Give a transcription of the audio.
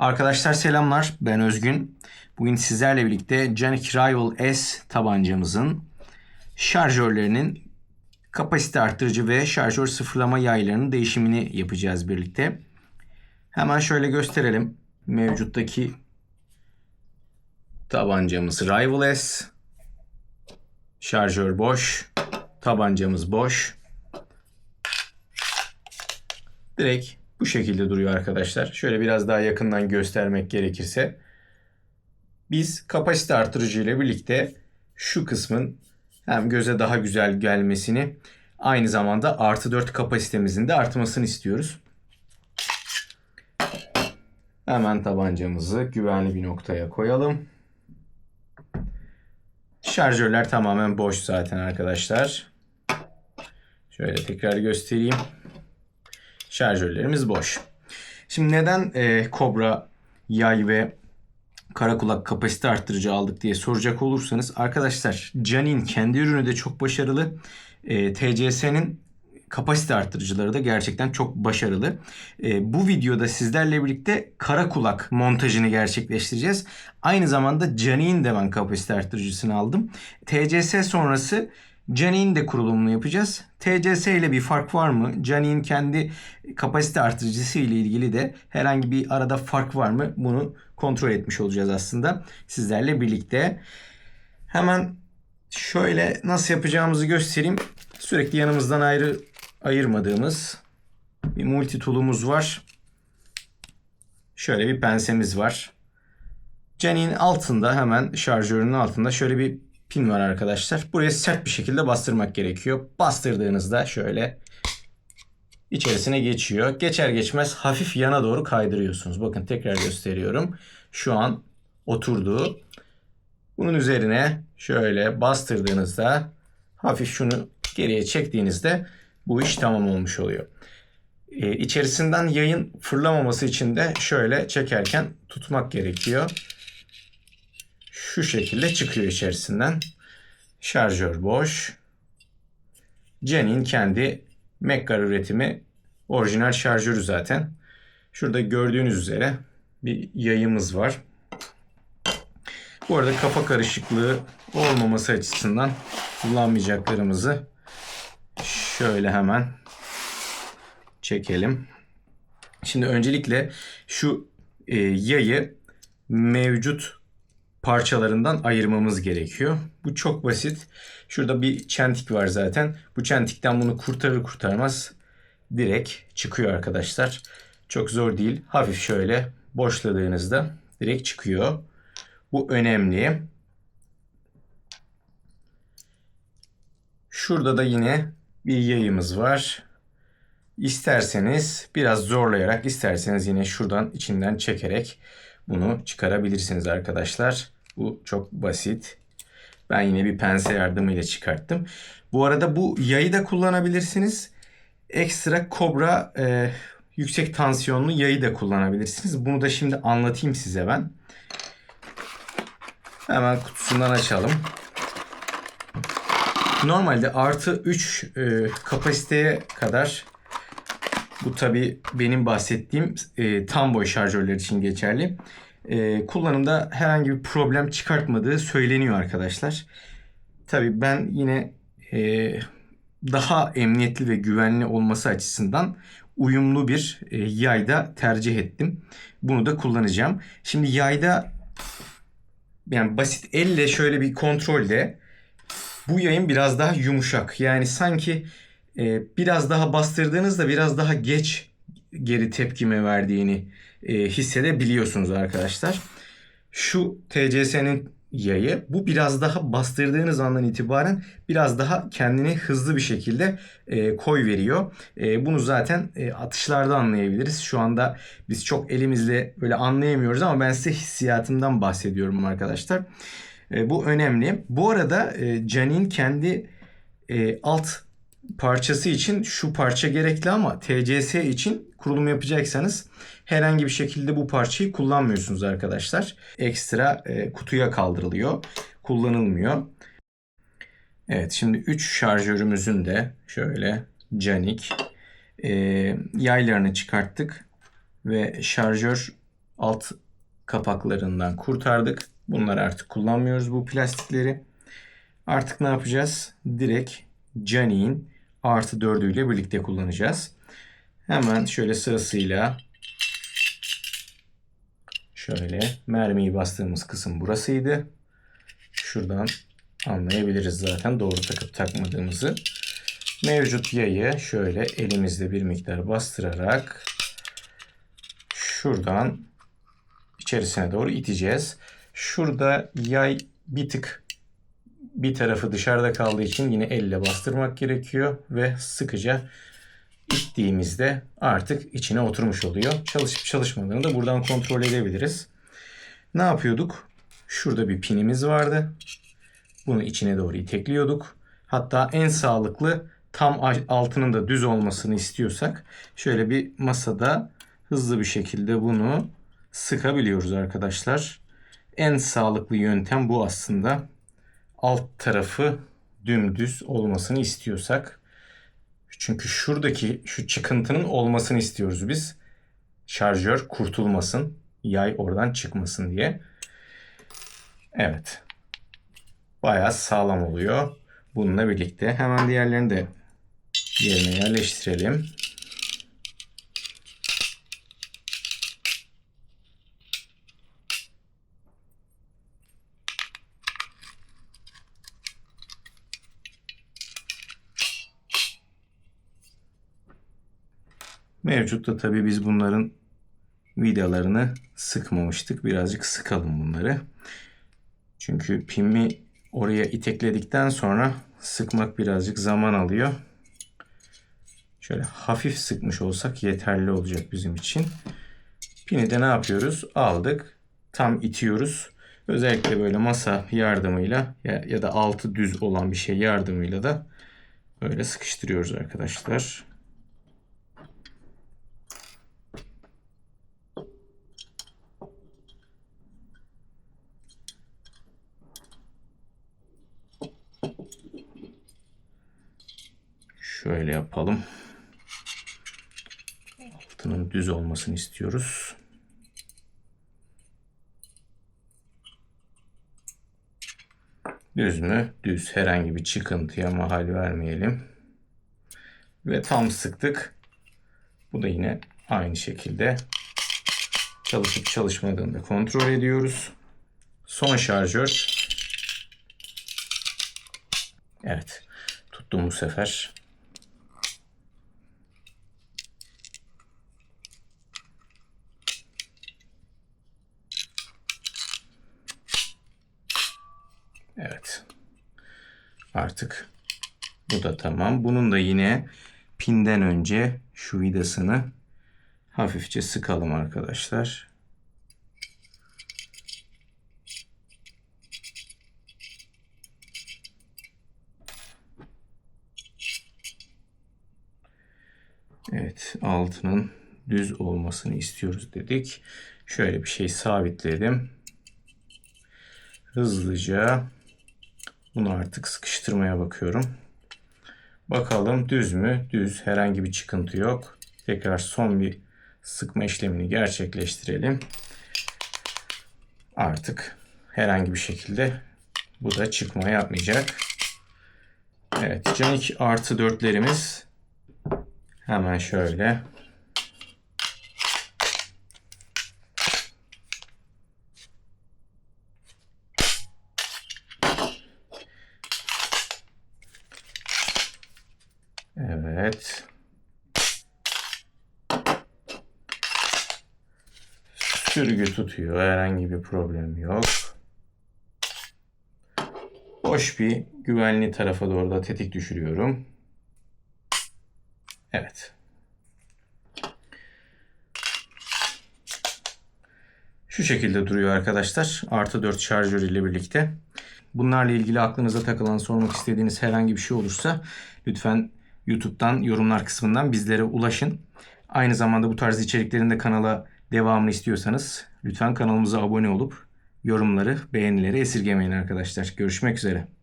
Arkadaşlar selamlar. Ben Özgün. Bugün sizlerle birlikte Canik Rival S tabancamızın şarjörlerinin kapasite arttırıcı ve şarjör sıfırlama yaylarının değişimini yapacağız birlikte. Hemen şöyle gösterelim. Mevcuttaki tabancamız Rival S. Şarjör boş. Tabancamız boş. Direkt bu şekilde duruyor arkadaşlar. Şöyle biraz daha yakından göstermek gerekirse. Biz kapasite artırıcı ile birlikte şu kısmın hem göze daha güzel gelmesini aynı zamanda artı 4 kapasitemizin de artmasını istiyoruz. Hemen tabancamızı güvenli bir noktaya koyalım. Şarjörler tamamen boş zaten arkadaşlar. Şöyle tekrar göstereyim. Şarjörlerimiz boş. Şimdi neden e, Cobra yay ve kara kulak kapasite arttırıcı aldık diye soracak olursanız arkadaşlar Canin kendi ürünü de çok başarılı. E, TCS'nin kapasite arttırıcıları da gerçekten çok başarılı. E, bu videoda sizlerle birlikte kara kulak montajını gerçekleştireceğiz. Aynı zamanda Canik'in de ben kapasite arttırıcısını aldım. TCS sonrası Canik'in de kurulumunu yapacağız. TCS ile bir fark var mı? Canik'in kendi kapasite artırıcısı ile ilgili de herhangi bir arada fark var mı? Bunu kontrol etmiş olacağız aslında sizlerle birlikte. Hemen şöyle nasıl yapacağımızı göstereyim. Sürekli yanımızdan ayrı ayırmadığımız bir multi tool'umuz var. Şöyle bir pensemiz var. Canik'in altında hemen şarjörünün altında şöyle bir pin var arkadaşlar. Buraya sert bir şekilde bastırmak gerekiyor. Bastırdığınızda şöyle içerisine geçiyor. Geçer geçmez hafif yana doğru kaydırıyorsunuz. Bakın tekrar gösteriyorum. Şu an oturdu. Bunun üzerine şöyle bastırdığınızda hafif şunu geriye çektiğinizde bu iş tamam olmuş oluyor. Ee, içerisinden yayın fırlamaması için de şöyle çekerken tutmak gerekiyor şu şekilde çıkıyor içerisinden. Şarjör boş. Jenny'in kendi Mekgar üretimi orijinal şarjörü zaten. Şurada gördüğünüz üzere bir yayımız var. Bu arada kafa karışıklığı olmaması açısından kullanmayacaklarımızı şöyle hemen çekelim. Şimdi öncelikle şu e, yayı mevcut parçalarından ayırmamız gerekiyor. Bu çok basit. Şurada bir çentik var zaten. Bu çentikten bunu kurtarır kurtarmaz direkt çıkıyor arkadaşlar. Çok zor değil. Hafif şöyle boşladığınızda direkt çıkıyor. Bu önemli. Şurada da yine bir yayımız var. İsterseniz biraz zorlayarak, isterseniz yine şuradan içinden çekerek bunu çıkarabilirsiniz arkadaşlar. Bu çok basit. Ben yine bir pense yardımıyla çıkarttım. Bu arada bu yayı da kullanabilirsiniz. Ekstra kobra e, yüksek tansiyonlu yayı da kullanabilirsiniz. Bunu da şimdi anlatayım size ben. Hemen kutusundan açalım. Normalde artı 3 e, kapasiteye kadar bu tabi benim bahsettiğim e, tam boy şarjörler için geçerli. E, kullanımda herhangi bir problem çıkartmadığı söyleniyor arkadaşlar. Tabi ben yine e, daha emniyetli ve güvenli olması açısından uyumlu bir e, yayda tercih ettim. Bunu da kullanacağım. Şimdi yayda yani basit elle şöyle bir kontrolde bu yayın biraz daha yumuşak. Yani sanki e, biraz daha bastırdığınızda biraz daha geç geri tepkime verdiğini e, hissedebiliyorsunuz arkadaşlar. Şu TCS'nin yayı bu biraz daha bastırdığınız andan itibaren biraz daha kendini hızlı bir şekilde e, koy veriyor. E, bunu zaten e, atışlarda anlayabiliriz. Şu anda biz çok elimizle böyle anlayamıyoruz ama ben size hissiyatımdan bahsediyorum arkadaşlar. E, bu önemli. Bu arada e, Canin kendi e, alt parçası için şu parça gerekli ama TCS için kurulum yapacaksanız herhangi bir şekilde bu parçayı kullanmıyorsunuz arkadaşlar. Ekstra e, kutuya kaldırılıyor. Kullanılmıyor. Evet şimdi 3 şarjörümüzün de şöyle canik e, yaylarını çıkarttık ve şarjör alt kapaklarından kurtardık. Bunları artık kullanmıyoruz bu plastikleri. Artık ne yapacağız? Direkt Cani'nin artı 4'ü ile birlikte kullanacağız. Hemen şöyle sırasıyla şöyle mermiyi bastığımız kısım burasıydı. Şuradan anlayabiliriz zaten doğru takıp takmadığımızı. Mevcut yayı şöyle elimizde bir miktar bastırarak şuradan içerisine doğru iteceğiz. Şurada yay bir tık bir tarafı dışarıda kaldığı için yine elle bastırmak gerekiyor ve sıkıca ittiğimizde artık içine oturmuş oluyor. Çalışıp çalışmadığını da buradan kontrol edebiliriz. Ne yapıyorduk? Şurada bir pinimiz vardı. Bunu içine doğru itekliyorduk. Hatta en sağlıklı tam altının da düz olmasını istiyorsak şöyle bir masada hızlı bir şekilde bunu sıkabiliyoruz arkadaşlar. En sağlıklı yöntem bu aslında. Alt tarafı dümdüz olmasını istiyorsak. Çünkü şuradaki şu çıkıntının olmasını istiyoruz biz. Şarjör kurtulmasın. Yay oradan çıkmasın diye. Evet. Bayağı sağlam oluyor. Bununla birlikte hemen diğerlerini de yerine yerleştirelim. Mevcutta tabii biz bunların vidalarını sıkmamıştık. Birazcık sıkalım bunları. Çünkü pimi oraya itekledikten sonra sıkmak birazcık zaman alıyor. Şöyle hafif sıkmış olsak yeterli olacak bizim için. Pini de ne yapıyoruz? Aldık. Tam itiyoruz. Özellikle böyle masa yardımıyla ya, ya da altı düz olan bir şey yardımıyla da böyle sıkıştırıyoruz arkadaşlar. Şöyle yapalım. Altının düz olmasını istiyoruz. Düz mü? Düz. Herhangi bir çıkıntıya mahal vermeyelim. Ve tam sıktık. Bu da yine aynı şekilde çalışıp çalışmadığını da kontrol ediyoruz. Son şarjör. Evet. Tuttum bu sefer. Evet. Artık bu da tamam. Bunun da yine pinden önce şu vidasını hafifçe sıkalım arkadaşlar. Evet altının düz olmasını istiyoruz dedik. Şöyle bir şey sabitledim. Hızlıca bunu artık sıkıştırmaya bakıyorum. Bakalım düz mü? Düz. Herhangi bir çıkıntı yok. Tekrar son bir sıkma işlemini gerçekleştirelim. Artık herhangi bir şekilde bu da çıkma yapmayacak. Evet. Canik artı dörtlerimiz hemen şöyle Evet. Sürgü tutuyor. Herhangi bir problem yok. Boş bir güvenli tarafa doğru da tetik düşürüyorum. Evet. Şu şekilde duruyor arkadaşlar. Artı 4 şarjör ile birlikte. Bunlarla ilgili aklınıza takılan sormak istediğiniz herhangi bir şey olursa lütfen YouTube'dan yorumlar kısmından bizlere ulaşın. Aynı zamanda bu tarz içeriklerin de kanala devamını istiyorsanız lütfen kanalımıza abone olup yorumları, beğenileri esirgemeyin arkadaşlar. Görüşmek üzere.